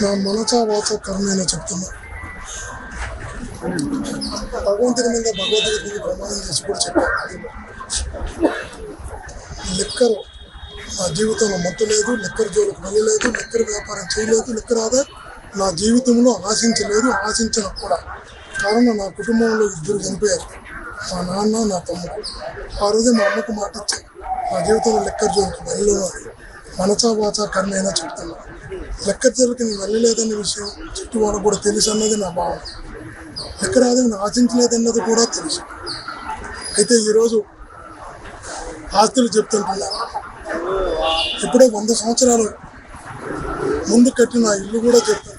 నా మనసా వాచ కర్మేన చెప్తున్నా. భగవంతుని మీద భగవద్గీత ప్రమాణం చేసి కూడా చెప్పాను లెక్కరు నా జీవితంలో మత్తు లేదు లెక్కర్ జోలికి వెళ్ళలేదు లిక్కర్ వ్యాపారం చేయలేదు లెక్క ఆదా నా జీవితంలో ఆశించలేదు ఆశించిన కూడా. కారణం నా కుటుంబంలో ఇద్దరు చనిపోయారు. మా నాన్న నా తమ్ముడు. ఆ రోజే మా అమ్మకు మాట ఇచ్చాను నా జీవితంలో లెక్కర్ జోలికి వెళ్ళలేదు మనచా మనసా వాచా కర్మైనా చెప్తున్నాను లెక్క జోలికి నేను వెళ్ళలేదనే విషయం చుట్టూ వాళ్ళకు కూడా తెలుసు అన్నది నా భావన లెక్క రాదని నేను ఆశించలేదన్నది కూడా తెలుసు. అయితే ఈరోజు ఆస్తులు చెప్తుంటున్నారు. ఇప్పుడే వంద సంవత్సరాలు ముందు కట్టిన ఇల్లు కూడా చెప్తాను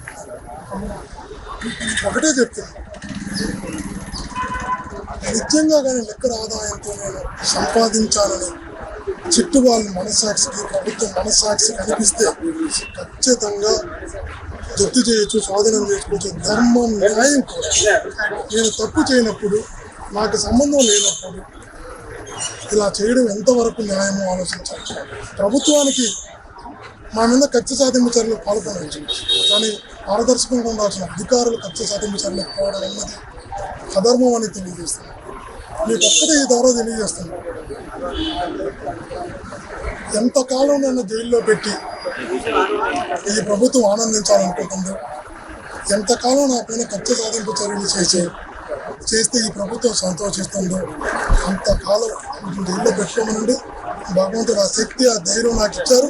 ఒకటే చెప్తాను నిజంగా కానీ లెక్కల ఆదాయంతో నేను సంపాదించాలని చిట్టు వాళ్ళ మనసాక్షికి ప్రభుత్వం మనసాక్షి కనిపిస్తే ఖచ్చితంగా జప్తు చేయొచ్చు స్వాధీనం చేసుకోవచ్చు. ధర్మం న్యాయం నేను తప్పు చేయనప్పుడు నాకు సంబంధం లేనప్పుడు ఇలా చేయడం ఎంతవరకు న్యాయమో ఆలోచించాలి. ప్రభుత్వానికి మా మీద కక్ష సాధింపు చర్యలు పాల్గొనవచ్చు కానీ పారదర్శకంగా ఉండాల్సిన అధికారులు కక్ష సాధింపు చర్యలు పోవడం అన్నది అధర్మం అని తెలియజేస్తుంది మీకు ఒక్కటే ఈ ద్వారా తెలియజేస్తుంది ఎంతకాలం నన్ను జైల్లో పెట్టి ఈ ప్రభుత్వం ఆనందించాలనుకుంటుందో? ఎంతకాలం నా పైన కక్ష సాధింపు చర్యలు చేసి చేస్తే ఈ ప్రభుత్వం సంతోషిస్తుందో? అంతకాలం జైల్లో పెట్టుకోమనండి భగవంతుడు ఆ శక్తి ఆ ధైర్యం నాకు ఇచ్చారు.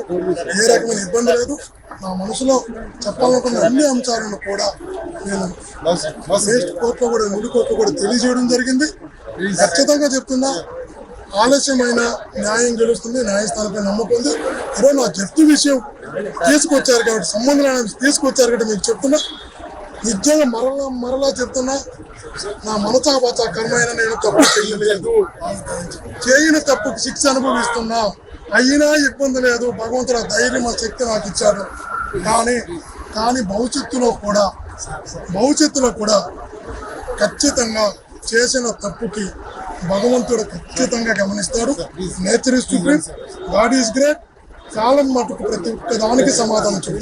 ఏ రకమైన ఇబ్బంది లేదు. నా మనసులో చెప్పాలనుకున్న అన్ని అంశాలను కూడా నేను కోర్టులో కూడా నుడి కోర్టులో కూడా తెలియజేయడం జరిగింది. ఖచ్చితంగా చెప్తున్నా ఆలస్యమైన న్యాయం గెలుస్తుంది న్యాయస్థానంపై నమ్మకం ఉంది. ఈరోజు నా జట్టు విషయం తీసుకొచ్చారు కాబట్టి సంబంధం తీసుకొచ్చారు కాబట్టి మీకు చెప్తున్నా. నిజంగా మరలా మరలా చెప్తున్నా నా మనసాపాత కర్మైన నేను తప్పు చేయలేదు. చేయని తప్పుకు శిక్ష అనుభవిస్తున్నా. అయినా ఇబ్బంది లేదు. భగవంతుడు ఆ ధైర్యం ఆ శక్తి నాకు ఇచ్చాడు. కానీ కానీ భవిష్యత్తులో కూడా భవిష్యత్తులో కూడా ఖచ్చితంగా చేసిన తప్పుకి భగవంతుడు ఖచ్చితంగా గమనిస్తాడు nature is supreme. God is great. కాలం మటుకు ప్రతి ఒక్క దానికి సమాధానం చెప్తుంది